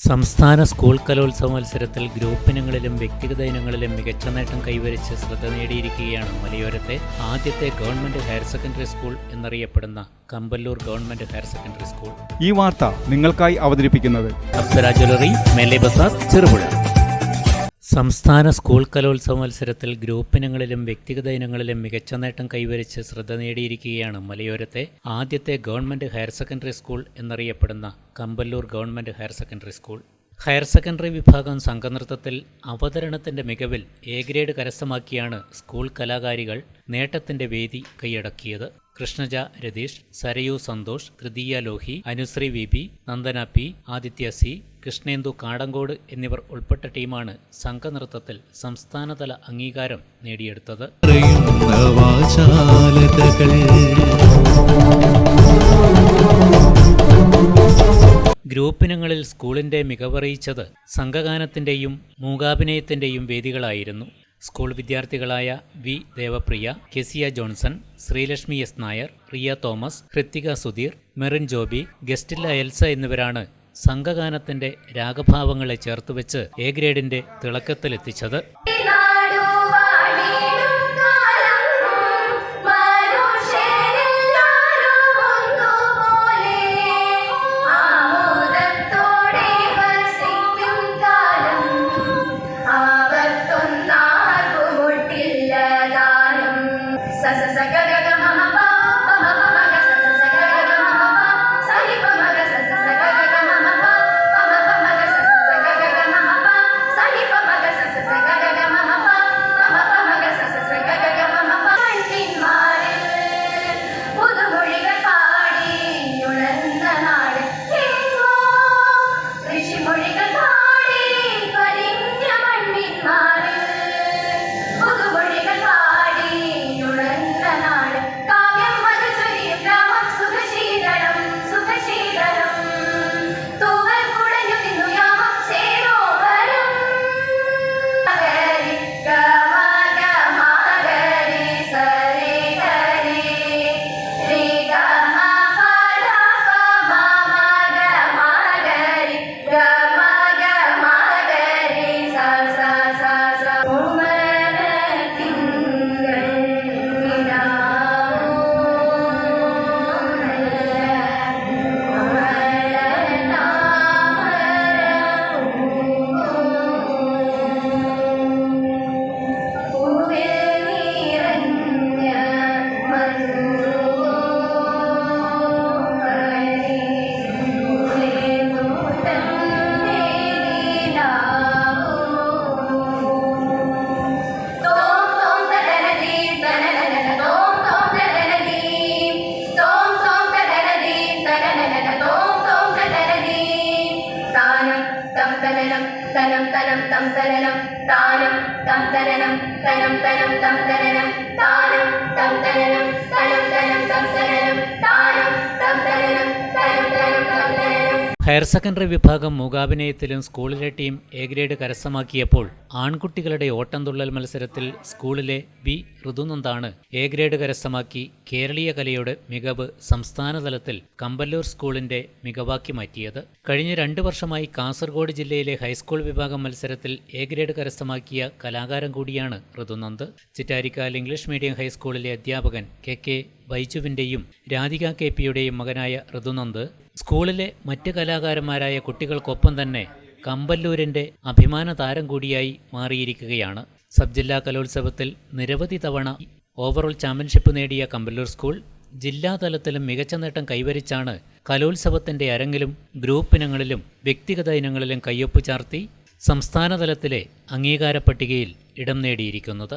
സംസ്ഥാന സ്കൂൾ കലോത്സവ മത്സരത്തിൽ ഗ്രൂപ്പ് ഇനങ്ങളിലും വ്യക്തിഗത ഇനങ്ങളിലും മികച്ച നേട്ടം കൈവരിച്ച് ശ്രദ്ധ നേടിയിരിക്കുകയാണ് മലയോരത്തെ ആദ്യത്തെ ഗവൺമെന്റ് ഹയർ സെക്കൻഡറി സ്കൂൾ എന്നറിയപ്പെടുന്ന Kampallur government higher secondary school. ഈ വാർത്ത നിങ്ങൾക്കായി അവതരിപ്പിക്കുന്നത് അപ്സര ജ്വല്ലറി മെല്ലെ ബസാർ ചെറുപുഴ. സംസ്ഥാന സ്കൂൾ കലോത്സവ മത്സരത്തിൽ ഗ്രൂപ്പ് ഗ്രൂപ്പിനങ്ങളിലും വ്യക്തിഗത ഇനങ്ങളിലും മികച്ച നേട്ടം കൈവരിച്ച് ശ്രദ്ധ നേടിയിരിക്കുകയാണ് മലയോരത്തെ ആദ്യത്തെ ഗവൺമെന്റ് ഹയർ സെക്കൻഡറി സ്കൂൾ എന്നറിയപ്പെടുന്ന Kampallur government higher secondary school. Higher secondary വിഭാഗം സംഘനൃത്തത്തിൽ അവതരണത്തിന്റെ മികവിൽ എ ഗ്രേഡ് കരസ്ഥമാക്കിയാണ് സ്കൂൾ കലാകാരികൾ നേട്ടത്തിന്റെ വേദി കൈയടക്കിയത്. Krishnaja Ratheesh Sarayu Santhosh Thrithiya Lohi Anusree V B Nandana P Adithya C Krishnendu Kadankode എന്നിവർ ഉൾപ്പെട്ട ടീമാണ് സംഘനൃത്തത്തിൽ സംസ്ഥാനതല അംഗീകാരം നേടിയെടുത്തത്. ഗ്രൂപ്പിനങ്ങളിൽ സ്കൂളിന്റെ മികവറിയിച്ചത് സംഘഗാനത്തിന്റെയും മൂകാഭിനയത്തിന്റെയും വേദികളായിരുന്നു. School വിദ്യാർത്ഥികളായ V. Devapriya Kesiya Johnson Sreelakshmi S. Nair Riya Thomas Hrithika Sudheer Merin Joby ഗസ്റ്റില്ല Elsa എന്നിവരാണ് സംഘഗാനത്തിന്റെ രാഗഭാവങ്ങളെ ചേർത്തുവെച്ച് എ ഗ്രേഡിന്റെ തിളക്കത്തിലെത്തിച്ചത്. തനം തനം തം തരണം താനം തം തരണം തനം തനം തം തരണം താനം തം തരണം തനം തനം തം തനനം. ഹയർ സെക്കൻഡറി വിഭാഗം മൂകാഭിനയത്തിലും സ്കൂളിലെ ടീം എ ഗ്രേഡ് കരസ്ഥമാക്കിയപ്പോൾ ആൺകുട്ടികളുടെ ഓട്ടം ഓട്ടംതുള്ളൽ മത്സരത്തിൽ സ്കൂളിലെ ബി ഋതുനന്ദാണ് എ ഗ്രേഡ് കരസ്ഥമാക്കി കേരളീയ കലയുടെ മികവ് സംസ്ഥാനതലത്തിൽ കമ്പല്ലൂർ സ്കൂളിന്റെ മികവാക്കി മാറ്റിയത്. കഴിഞ്ഞ രണ്ടു വർഷമായി കാസർഗോഡ് ജില്ലയിലെ ഹൈസ്കൂൾ വിഭാഗം മത്സരത്തിൽ എ ഗ്രേഡ് കരസ്ഥമാക്കിയ കലാകാരൻ കൂടിയാണ് ഋതുനന്ദ്. ചിറ്റാരിക്കാൽ ഇംഗ്ലീഷ് മീഡിയം ഹൈസ്കൂളിലെ അധ്യാപകൻ കെ കെ ബൈജുവിന്റെയും രാധിക കെ പിയുടെയും മകനായ ഋതുനന്ദ് സ്കൂളിലെ മറ്റ് കലാകാരന്മാരായ കുട്ടികൾക്കൊപ്പം തന്നെ കമ്പല്ലൂരിന്റെ അഭിമാന താരം കൂടിയായി മാറിയിരിക്കുകയാണ്. സബ് ജില്ലാ കലോത്സവത്തിൽ നിരവധി തവണ ഓവറോൾ ചാമ്പ്യൻഷിപ്പ് നേടിയ കമ്പല്ലൂർ സ്കൂൾ ജില്ലാതലത്തിലും മികച്ച നേട്ടം കൈവരിച്ചാണ് കലോത്സവത്തിന്റെ അരങ്ങിലും ഗ്രൂപ്പ് ഇനങ്ങളിലും വ്യക്തിഗത ഇനങ്ങളിലും കയ്യൊപ്പ് ചാർത്തി സംസ്ഥാനതലത്തിലെ അംഗീകാര പട്ടികയിൽ ഇടം നേടിയിരിക്കുന്നത്.